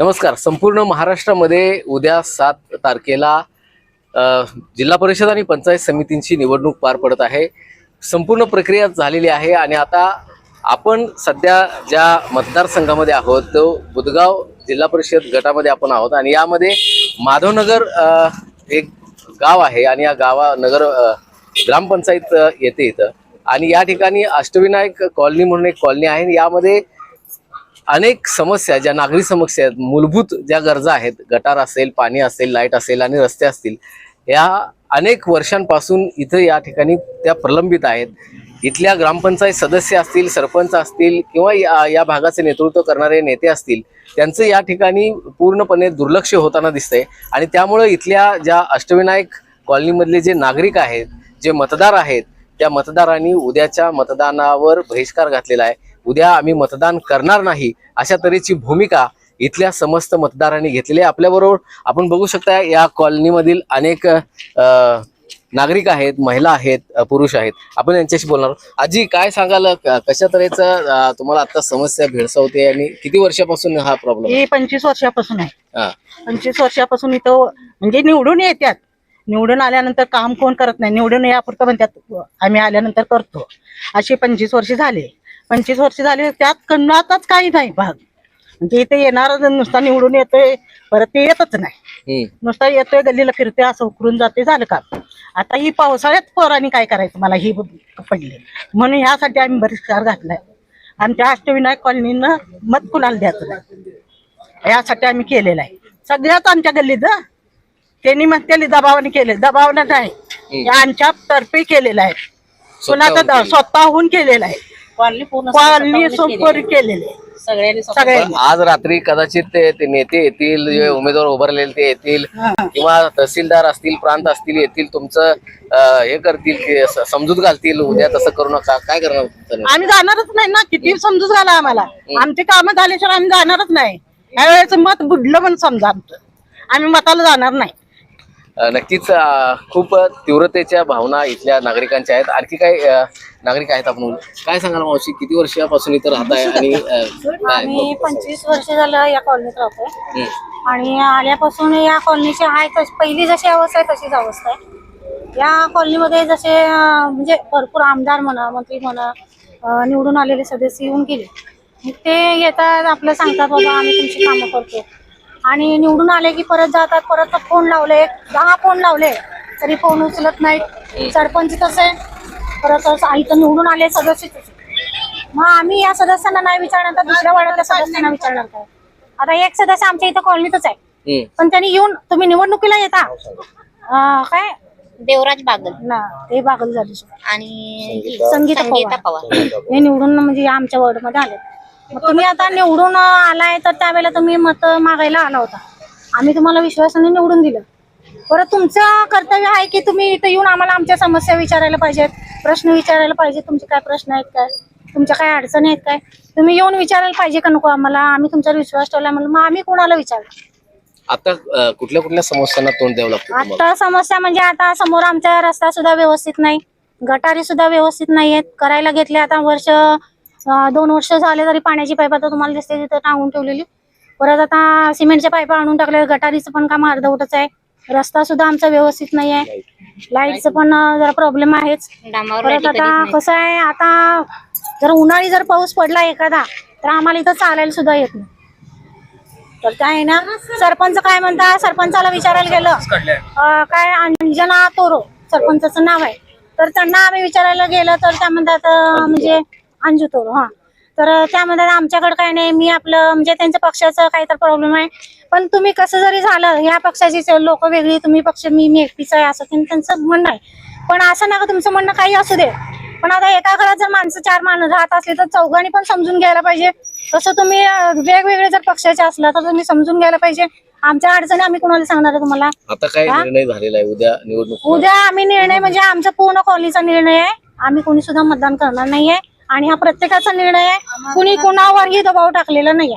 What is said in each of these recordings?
नमस्कार. संपूर्ण महाराष्ट्रामध्ये उद्या सात तारखेला जिल्हा परिषद आणि पंचायत समितींची निवडणूक पार पडत आहे. संपूर्ण प्रक्रिया झालेली आहे आणि आता आपण सध्या ज्या मतदारसंघामध्ये आहोत तो बुदगाव जिल्हा परिषद गटामध्ये आपण आहोत आणि यामध्ये माधवनगर एक गाव आहे आणि या गावा नगर ग्रामपंचायत येते इथं. आणि या ठिकाणी अष्टविनायक कॉलनी म्हणून एक कॉलनी आहे आणि यामध्ये अनेक समस्या ज्या नागरी समस्या आहेत मूलभूत ज्या गरजा आहेत गटार असेल पाणी असेल लाइट असेल आणि रस्ते असतील या अनेक वर्षांपासून इथं या ठिकाणी त्या प्रलंबित आहेत. इथल्या ग्रामपंचायत सदस्य असतील सरपंच असतील किंवा या या भागाचे नेतृत्व करणारे नेते असतील त्यांचं या ठिकाणी पूर्णपणे दुर्लक्ष होताना दिसतंय. आणि त्यामुळं इथल्या ज्या अष्टविनायक कॉलनीमधले जे नागरिक आहेत जे मतदार आहेत त्या मतदारांनी उद्याच्या मतदानावर बहिष्कार घातलेला आहे. उद्या आम्ही मतदान करणार नाही अशा तऱ्हेची भूमिका इथल्या समस्त मतदारांनी घेतलेली आहे. आपल्याबरोबर आपण बघू शकता या कॉलनीमधील अनेक नागरिक आहेत महिला आहेत पुरुष आहेत. आपण यांच्याशी बोलणार. आजी काय सांगाल? कशा तऱ्हेचं तुम्हाला आता समस्या भेडसावते आणि किती वर्षापासून हा प्रॉब्लेम हे पंचवीस वर्षापासून आहे. पंचवीस वर्षापासून इथं म्हणजे निवडून येतात निवडून आल्यानंतर काम कोण करत नाही? निवडून यापुरतं म्हणतात आम्ही आल्यानंतर करतो. असे पंचवीस वर्ष झाले. पंचवीस वर्ष झाले त्यात करणारच काही नाही भाग. म्हणजे इथे येणार नुसता निवडून येतोय परत ते येतच नाही. नुसता येतोय गल्लीला फिरतोय असं उकरून जाते झालं का? आता ही पावसाळ्यात पोरांनी काय करायचं? मला ही पडली. म्हणून ह्यासाठी आम्ही बहिष्कार घातलाय. आमच्या अष्टविनायक कॉलनीनं मत कुणाला द्यायचं नाही? यासाठी आम्ही केलेलं आहे. सगळ्याच आमच्या गल्लीत. त्यांनी मग त्यांनी दबावाने केले. दबावानं नाही. आमच्या तर्फे केलेलं आहे. कुणाचं स्वतःहून केलेलं आहे. कॉलनी पूर्ण कॉलनी संपूर्ण केलेले आहे. सगळ्यांनी सगळ्यांनी. आज रात्री कदाचित ते ते नेते येतील जे उमेदवार उभारलेले ते येतील. किंवा तहसीलदार असतील प्रांत असतील येतील तुमचं अं, हे करतील की स- समजूत घालतील उद्या तसं करू नका. काय करणार? आम्ही जाणारच नाही ना. किती समजूत झाला आम्हाला. आमची कामं झाल्याशिवाय आम्ही जाणारच नाही. यावेळेस मत बुडलं पण समजा आमचं. आम्ही मताला जाणार नाही. नक्कीच खूप तीव्रतेच्या भावना इथल्या नागरिकांच्या आहेत. आणखी काही नागरिक आहेत आपण काय सांगाल मावशी? किती वर्षापासून इथं आणि अं, काय? आम्ही पंचवीस वर्ष झालं या कॉलनीत राहतोय. आणि आल्यापासून या कॉलनीची आहे तशी पहिली जशी अवस्था आहे तशीच अवस्था आहे. या कॉलनीमध्ये जसे म्हणजे भरपूर आमदार म्हणा मंत्री म्हणा निवडून आलेले सदस्य येऊन गेले. ते येतात आपलं सांगतात बाबा आम्ही तुमची कामं करतो आणि निवडून आले की परत जातात परत फोन लावले दहा फोन लावले तरी फोन उचलत नाहीत. सरपंच तसे परत असं इथं निवडून आले सदस्य तसे. मग आम्ही या सदस्यांना नाही विचारणार तर दुसऱ्या वाड्यातल्या सदस्यांना विचारणार काय? आता एक सदस्य आमच्या इथं कॉलनीतच आहे. पण त्यांनी येऊन तुम्ही निवडणुकीला येता. काय? देवराज बागल. ना ते बागल झाली. आणि संगीता संगीता पवार. हे निवडून म्हणजे या आमच्या वॉर्डमध्ये आले. तुम्ही आता निवडून आलाय तर त्यावेळेला तुम्ही मत मागायला आला होता. आम्ही तुम्हाला विश्वासाने निवडून दिलं. परत तुमचं कर्तव्य आहे की तुम्ही इथं येऊन आम्हाला आमच्या समस्या विचारायला पाहिजेत प्रश्न विचारायला पाहिजे तुमचे काय प्रश्न आहेत काय तुमच्या काय अडचणी आहेत काय? तुम्ही येऊन विचारायला पाहिजे का नको आम्हाला? आम्ही तुमच्यावर विश्वास ठेवला म्हणून मग आम्ही कोणाला विचारलं आता कुठल्या कुठल्या समस्यांना तोंड द्यावं लागतं आता समस्या म्हणजे आता समोर आमचा रस्ता सुद्धा व्यवस्थित नाही गटारी सुद्धा व्यवस्थित नाही आहेत करायला घेतले आता वर्ष दोन वर्ष झाले तरी पाण्याची पाईप आता तुम्हाला दिसते तिथं टांगून ठेवलेली. परत आता सिमेंटच्या पाईप आणून टाकले गटारीचं पण काम अर्धवटच आहे. रस्ता सुद्धा आमचा व्यवस्थित नाही आहे. लाईटचं पण जरा प्रॉब्लेम आहेच. परत आता कसं आहे आता जर उन्हाळी जर पाऊस पडला एखादा तर आम्हाला इथं चालायला सुद्धा येत नाही. तर काय ना सरपंच काय म्हणता सरपंचाला विचारायला गेलं काय अंजना तोरो सरपंचाचं नाव आहे. तर त्यांना आम्ही विचारायला गेलं तर त्या म्हणतात म्हणजे अंजू तोरो हा. तर त्या म्हणतात आमच्याकडे काय नाही. मी आपलं म्हणजे त्यांच्या पक्षाचं काहीतरी प्रॉब्लेम आहे. पण तुम्ही कसं जरी झालं ह्या पक्षाची लोक वेगळी तुम्ही पक्ष मी मी एकटीच आहे असं त्यां- त्यांचं म्हणणं आहे. पण असं नका तुमचं म्हणणं काही असू दे. पण आता एका घरात जर माणसं चार माणसं राहत असली तर चौघांनी पण समजून घ्यायला पाहिजे. तसं तुम्ही वेगवेगळे जर पक्षाचे असला तर तुम्ही समजून घ्यायला पाहिजे. आमच्या अडचणी आम्ही कुणाला सांगणार आहे तुम्हाला? आता काय? निर्णय झालेला आहे? उद्या निवडणूक उद्या आम्ही निर्णय म्हणजे आमचा पूर्ण कॉलनीचा निर्णय आहे. आम्ही कोणी सुद्धा मतदान करणार नाहीये. आणि हा प्रत्येकाचा निर्णय आहे. कुणी कुणावरही दबाव टाकलेला नाहीये.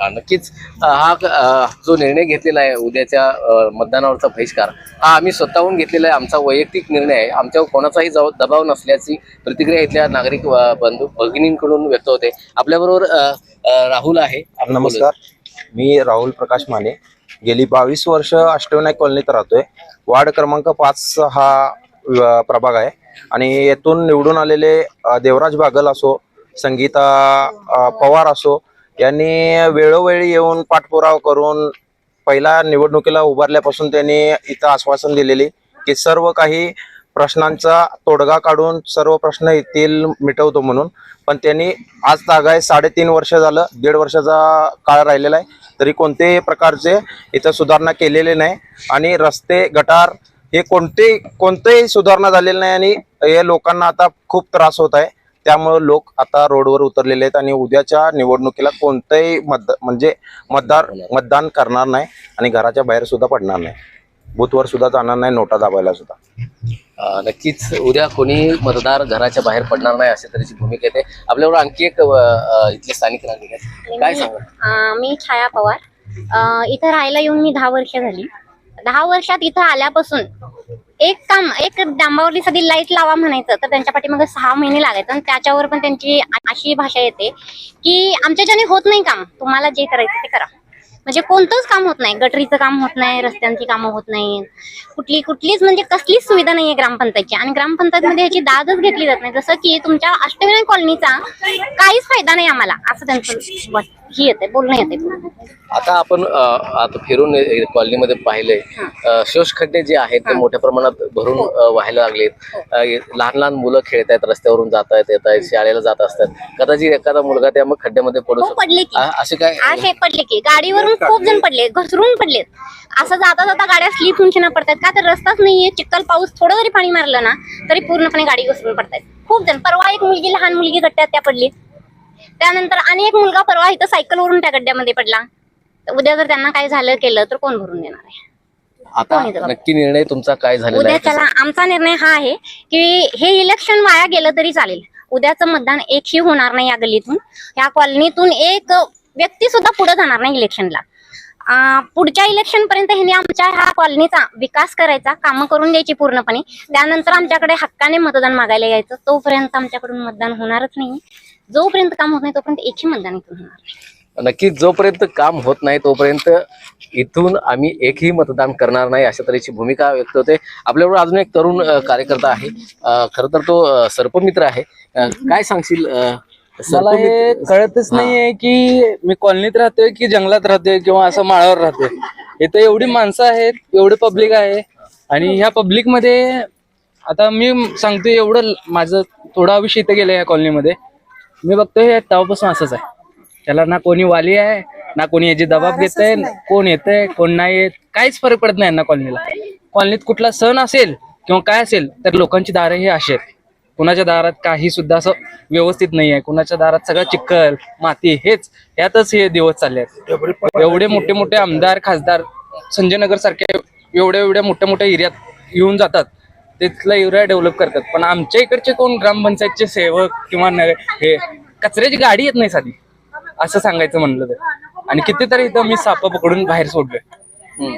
हा, नक्कीच. हा अ, जो निर्णय घेतलेला आहे उद्याच्या अ, मतदानावरचा बहिष्कार हा आम्ही स्वतःहून घेतलेला आहे. आमचा वैयक्तिक निर्णय आहे. आमच्यावर कोणाचाही जबाब- दबाव नसल्याची प्रतिक्रिया इथल्या नागरिक अ, बंधू भगिनींकडून व्यक्त होते. आपल्याबरोबर अ, अ, राहुल आहे. आपण. नमस्कार. मी राहुल प्रकाश माने. गेली बावीस वर्ष अष्टविनायक कॉलनीत राहतोय. वार्ड क्रमांक पाच हा अ, प्रभाग आहे. आणि येथून निवडून आलेले देवराज बागल असो संगीता पवार असो यांनी वेळोवेळी येऊन पाठपुरावा करून पहिल्या निवडणुकीला उभारल्यापासून त्यांनी इथं आश्वासन दिलेले की सर्व काही प्रश्नांचा तोडगा काढून सर्व प्रश्न येथील मिटवतो म्हणून. पण त्यांनी आज तागाय साडेतीन वर्ष झालं दीड वर्षाचा काळ राहिलेला आहे. तरी कोणत्याही प्रकारचे इथं सुधारणा केलेले नाही. आणि रस्ते गटार हे कोणते कोणतेही सुधारणा झालेली नाही आणि हे लोकांना आता खूप त्रास होत आहे. त्यामुळे लोक आता रोडवर उतरलेले आहेत आणि उद्याच्या निवडणुकीला कोणतंही मत म्हणजे मतदार मतदान करणार नाही आणि घराच्या बाहेर सुद्धा पडणार नाही. बूथवर सुद्धा जाणार नाही नोटा दाबायला सुद्धा. नक्कीच उद्या कोणी मतदार घराच्या बाहेर पडणार नाही अशा तऱ्हेची भूमिका येते आपल्याबरोबर आणखी एक इथले स्थानिक नागरिक आहेत. काय सांगा मी छाया पवार. इथं राहायला येऊन मी दहा वर्ष झाली. दहा वर्षात इथं आल्यापासून एक काम एक डांबावरली साधी लाइट लावा म्हणायचं तर त्यांच्या पाठीमागे सहा महिने लागायचं आणि त्याच्यावर पण त्यांची अशी भाषा येते की आमच्याच्याने होत नाही काम तुम्हाला जे करायचं ते करा. म्हणजे कोणतंच काम होत नाही गटरीचं काम होत नाही रस्त्यांची कामं होत नाही. कुठली कुठलीच म्हणजे कसलीच सुविधा नाहीये ग्रामपंचायतची आणि ग्रामपंचायतमध्ये याची दादच घेतली जात नाही. जसं की तुमच्या अष्टविनायक कॉलनीचा काहीच फायदा नाही आम्हाला असं त्यांचं वाटतं ही येते बोलणं येते. आता आपण अ, आता फिरून अ, कॉलनीमध्ये पाहिलंय अ, शोषखड्डे जे आहेत ते मोठ्या प्रमाणात भरून अ, व्हायला लागलेत. अ, लहान लहान मुलं खेळत आहेत रस्त्यावरून जात आहेत येत आहेत शाळेला जात असतात. कदाचित एखादा मुलगा त्या मग खड्ड्यामध्ये पडू हो शकतो पडले की. असे काय असे पडले की. गाडीवरून खूप जण पडले घसरून पडलेत. असं जाता जाता गाड्या स्लिप होऊन शिना पडतात. का तर रस्ताच नाहीये चिक्कल पाऊस थोडं जरी पाणी मारलं ना तरी पूर्णपणे गाडी घसरून पडतात खूप जण. परवा एक मुलगी लहान मुलगी गट्ट्यात त्या पडली. त्यानंतर आणि एक मुलगा परवा इथं सायकलवरून त्या गड्ड्यामध्ये पडला. तर उद्या जर त्यांना काही झालं केलं तर कोण भरून देणार आहे? आता नक्की निर्णय तुमचा काय झालेला उद्या आहे त्याला आमचा निर्णय हा आहे की हे इलेक्शन वाया गेलं तरी चालेल. उद्याचं मतदान एकही होणार नाही या गल्लीतून. या कॉलनीतून एक व्यक्ती सुद्धा पुढे जाणार नाही इलेक्शनला पुढच्या इलेक्शन पर्यंत ह्यांनी आमच्या ह्या कॉलनीचा विकास करायचा कामं करून द्यायची पूर्णपणे. त्यानंतर आमच्याकडे हक्काने मतदान मागायला यायचं. तोपर्यंत आमच्याकडून मतदान होणारच नाही. जोपर्यंत काम होत नाही तोपर्यंत एकही मतदान इथून होणार. नक्कीच जोपर्यंत काम होत नाही तोपर्यंत इथून आम्ही एकही मतदान करणार नाही अशा तऱ्हेची भूमिका व्यक्त होते. आपल्याबरोबर अजून एक तरुण अ, कार्यकर्ता आहे. अ, खरं तर तो अ, सर्पमित्र आहे. अ, काय सांगशील अ, मला हे सर्पमित्र- कळतच नाहीये की मी कॉलनीत राहतोय की जंगलात राहतोय किंवा असं माळावर राहतोय. इथं एवढी माणसं आहेत एवढे पब्लिक आहे. आणि ह्या पब्लिकमध्ये आता मी सांगतोय एवढं माझं थोडं आयुष्य इथं गेलं या कॉलनीमध्ये मी बघतोय हे तेव्हापासून असंच आहे. त्याला ना कोणी वाली आहे ना कोणी याची दबाब घेत आहे कोण येतंय कोण नाही येत काहीच फरक पडत नाही यांना कॉलनीला. कॉलनीत कुठला सण असेल किंवा काय असेल तर लोकांची दारं ही अशी आहेत. कुणाच्या दारात काही सुद्धा असं व्यवस्थित नाही आहे. कुणाच्या दारात सगळं चिखल माती हेच यातच हे दिवस चालले आहेत. एवढे मोठे मोठे आमदार खासदार संजय नगर सारख्या एवढ्या एवढ्या मोठ्या मोठ्या एरियात येऊन जातात. तिथला एरिया डेव्हलप करतात. पण आमच्या इकडचे कोण ग्रामपंचायतचे सेवक किंवा न- हे कचऱ्याची गाडी येत नाही साधी. असं सांगायचं म्हणलं तर. आणि कितीतरी इथं मी साप पकडून बाहेर सोडलोय.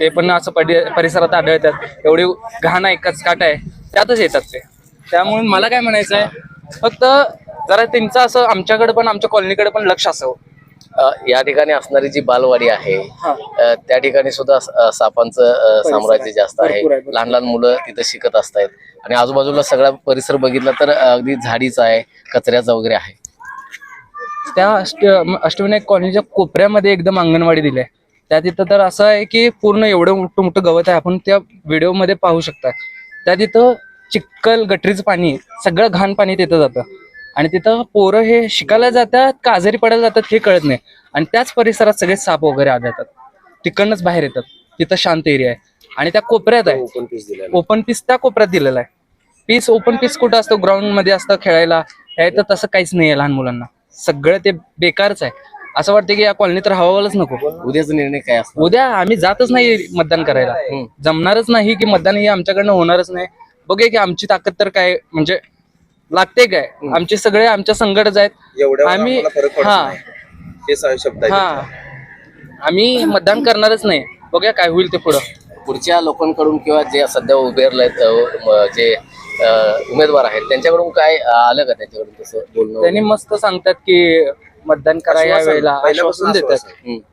ते पण असं परिसरात आढळतात. एवढे घाण आहे कचकाट आहे त्यातच येतात ते. त्यामुळे मला काय म्हणायचं आहे फक्त जरा त्यांचं असं आमच्याकडे पण आमच्या कॉलनीकडे पण लक्ष असावं. या ठिकाणी असणारी जी बालवाडी आहे त्या ठिकाणी सुद्धा सापांचं साम्राज्य जास्त आहे. लहान लहान मुलं तिथं शिकत असतात. आणि आजूबाजूला सगळा परिसर बघितला तर अगदी झाडीचा आहे कचऱ्याचा वगैरे आहे. त्या अष्ट अष्टविनायक कॉलनीच्या कोपऱ्यामध्ये एकदम अंगणवाडी दिली आहे त्या तिथं तर असं आहे की पूर्ण एवढं मोठं मोठं गवत आहे. आपण त्या व्हिडिओमध्ये पाहू शकता. त्या तिथं चिक्कल गटरीचं पाणी सगळं घाण पाणी तिथं जातं. आणि तिथं पोरं हे शिकायला जातात का आजारी पडायला जातात हे कळत नाही. आणि त्याच परिसरात सगळे साप वगैरे आढळतात. तिकडनंच बाहेर येतात. तिथं शांत एरिया आहे. आणि त्या कोपऱ्यात आहे. ओपन पीस दिलेला ओपन पीस त्या कोपऱ्यात दिलेला आहे. पीस ओपन पीस कुठं असतो? ग्राउंडमध्ये असतं खेळायला. हे तर तसं काहीच नाही आहे लहान मुलांना. सगळं ते बेकारच आहे. असं वाटतं की या कॉलनीत राहावंच नको. उद्याचा निर्णय काय असतो उद्या आम्ही जातच नाही मतदान करायला. जमणारच नाही की मतदान हे आमच्याकडनं होणारच नाही. बघूया की आमची ताकद तर काय म्हणजे लागते काय आमचे सगळे आमच्या संकटच आहेत. आम्ही हा. शब्द हा. आम्ही मतदान करणारच नाही. बघूया काय होईल ते पुढं. पुढच्या लोकांकडून किंवा जे सध्या उभेरले जे उमेदवार आहेत त्यांच्याकडून काय आलं का त्यांच्याकडून तसं बोलणं त्यांनी मस्त सांगतात की मतदान करा या वेळेला आश्वासन देतात.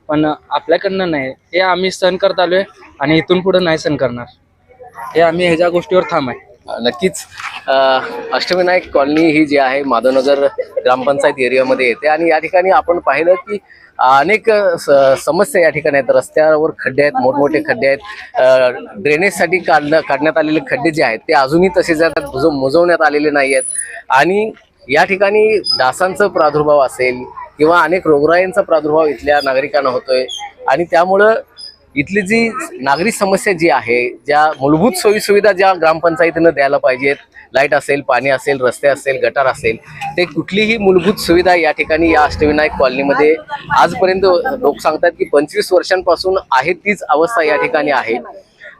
पण आपल्याकडनं नाही. हे आम्ही सहन करत आलोय आणि इथून पुढे नाही सहन करणार. हे आम्ही ह्याच्या गोष्टीवर थांब आहे. नक्कीच अष्टविनायक कॉलनी ही जी आहे माधवनगर ग्रामपंचायत एरियामध्ये येते. आणि या ठिकाणी आपण पाहिलं की अनेक स- समस्या या ठिकाणी आहेत. रस्त्यावर खड्डे आहेत मोठमोठे खड्डे आहेत. ड्रेनेजसाठी काढणं काढण्यात आलेले खड्डे जे आहेत ते अजूनही तसेच आहेत. बुजव- मुजवण्यात आलेले नाही आहेत. आणि या ठिकाणी डासांचा प्रादुर्भाव असेल किंवा अनेक रोगराईंचा प्रादुर्भाव इथल्या नागरिकांना होतोय. आणि त्यामुळं इथली जी नागरिक समस्या जी आहे ज्या मूलभूत सोयीसुविधा ज्या ग्रामपंचायतीनं द्यायला पाहिजेत लाइट असेल पाणी असेल रस्ते असेल गटार असेल ते कुठलीही मूलभूत सुविधा या ठिकाणी या अष्टविनायक कॉलनीमध्ये आजपर्यंत लोक सांगतात की पंचवीस वर्षांपासून आहे तीच अवस्था या ठिकाणी आहे.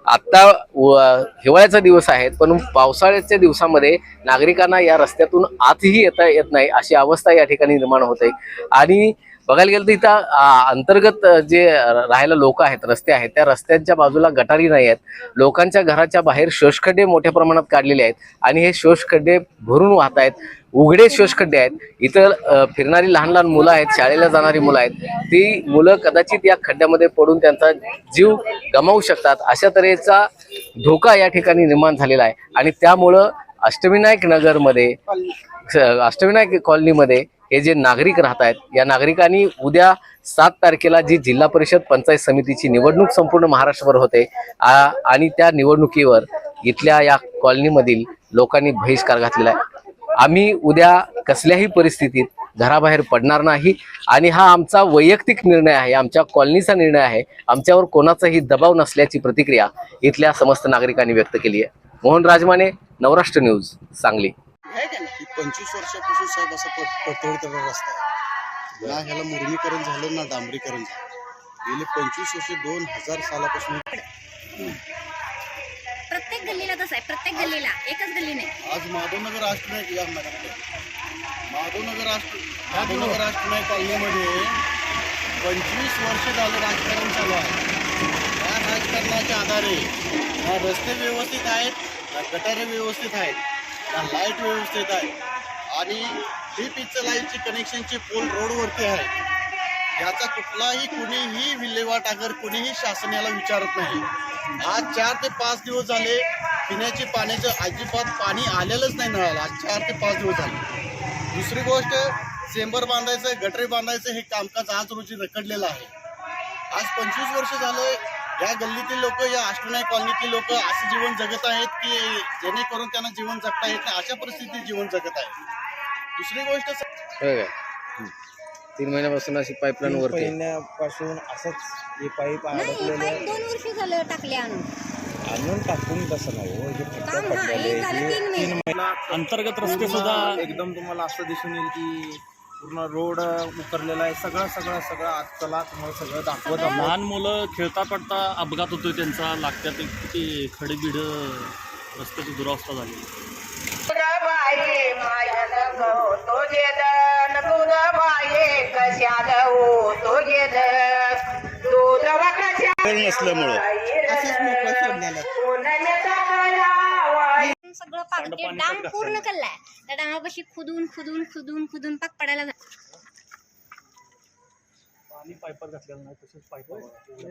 आत्ता व- हिवाळ्याचा दिवस आहे पण पावसाळ्याच्या दिवसामध्ये नागरिकांना या रस्त्यातून आतही येता येत नाही अशी अवस्था या ठिकाणी निर्माण होते. आणि बघायला गेलं तर इथं अंतर्गत जे राहायला लोक आहेत रस्ते आहेत त्या रस्त्यांच्या बाजूला गटारी नाही आहेत. लोकांच्या घराच्या बाहेर शोषखड्डे मोठ्या प्रमाणात काढलेले आहेत आणि हे शोषखड्डे भरून वाहत आहेत. उघडे शोषखड्डे आहेत. इथं फिरणारी लहान लहान मुलं आहेत शाळेला जाणारी मुलं आहेत. ती मुलं कदाचित या खड्ड्यामध्ये पडून त्यांचा जीव गमावू शकतात. अशा तऱ्हेचा धोका या ठिकाणी निर्माण झालेला आहे. आणि त्यामुळं अष्टविनायक नगरमध्ये स- अष्टविनायक कॉलनीमध्ये हे जे नागरिक राहत आहेत या नागरिकांनी उद्या सात तारखेला जी जिल्हा परिषद पंचायत समितीची निवडणूक संपूर्ण महाराष्ट्रभर होते आ- आणि त्या निवडणुकीवर इथल्या या कॉलनीमधील लोकांनी बहिष्कार घातलेला आहे. आम्ही उद्या कसल्याही परिस्थितीत घराबाहेर पडणार नाही आणि हा आमचा वैयक्तिक निर्णय आहे आमच्या कॉलनीचा निर्णय आहे आमच्यावर कोणाचाही दबाव नसल्याची प्रतिक्रिया इथल्या समस्त नागरिकांनी व्यक्त केली आहे. मोहन राजमाने नवराष्ट्र न्यूज सांगली. पंचवीस वर्षापासून साहेब असा पडतोडीचा रस्ता आहे. ना ह्याला मुरमीकरण झालं ना डांबरीकरण झालं. गेले पंचवीस वर्ष दोन हजार सालापासून प्रत्येक गल्लीला तसं आहे प्रत्येक गल्लीला एकच गल्ली नाही. आज माधवनगर राष्ट्रनायक या मॅडम माधवनगर राष्ट्र माधवनगर राष्ट्रनायक कॉलनीमध्ये पंचवीस वर्ष झालं राजकारण चालू आहे. या राजकारणाच्या आधारे ना रस्ते व्यवस्थित आहेत ना गटारे व्यवस्थित आहेत. त्या लाइट व्यवस्थित आहे. आणि ही पिक्चर लाईटची कनेक्शनची पोल रोडवरती आहे. याचा कुठलाही कुणीही विल्हेवाट अगर कुणीही शासनाला विचारत नाही. आज चार ते पाच दिवस झाले पिण्याची पाण्याचं अजिबात पाणी आलेलंच नाही नळाला. आज चार ते पाच दिवस झाले. दुसरी गोष्ट चेंबर बांधायचं गटरी बांधायचं हे कामकाज आज रोजी रखडलेलं आहे. आज पंचवीस वर्ष झालं या गल्लीतील लोक या अष्टविनायक कॉलनीतील लोक असं जीवन जगत आहेत की जेणेकरून त्यांना जीवन जगता येत नाही? अशा परिस्थितीत जीवन जगत आहे दुसरी गोष्ट होय काय? तीन महिन्यापासून अशी पाईपलाईन वरती आहे. पहिल्यापासून असंच हे पाईप नाही अडकलेलं पाईप दोन वर्ष झालं टाकले आणून. आणून टाकून तसं नाही हो हे खड्डे काम हा पडलेले हे झालं तीन महिने. अंतर्गत रस्ते सुद्धा एकदम तुम्हाला असं दिसून येईल की पूर्ण रोड उतरलेला आहे. सगळं सगळं सगळं आज चला तुम्हाला सगळं दाखवत आहोत. लहान मुलं खेळता पडता अपघात होतोय त्यांचा. लागत्यात एक किती खडबिड रस्त्याची दुरावस्था झाली. मोकळं सोडलेलं पाक ते डाम पूर्ण कल्लाय. त्या डामापाशी खुदून खुदून खुदून खुदून पाक पडायला. पाणी घातलेलं नाही तसेच पाईप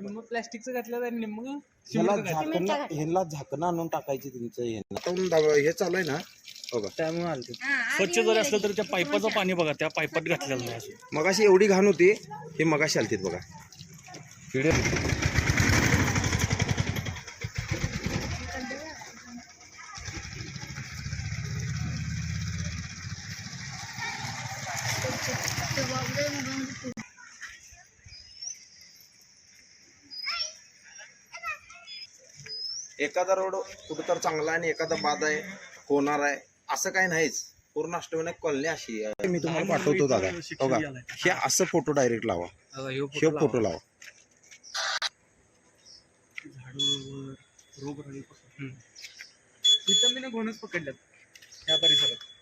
मग प्लॅस्टिकचं घातलं आणि मग ह्याला झाकण ह्याला झाकणं आणून टाकायची तुमचं हे. हे चालू आहे ना? त्यामुळे आलते. हा, आत स्वच्छ जरी असलं तरी त्या पाईपाचं पाणी बघा त्या पाईपात घातलेलं नाही मगाशी एवढी घाण होती हे मगाशी आलतीत बघा. एखादा रोड कुठं तर चांगला आहे आणि एखादा बाद आहे होणार आहे असं काही नाहीच. पूर्ण अष्टविनायक कॉलनी अशी आहे. मी तुम्हाला पाठवतो दादा. हो का? हे असं फोटो डायरेक्ट लावा. हे फोटो लावा. रोग इथं मी घोणच पकडल्यात. या परिसरात.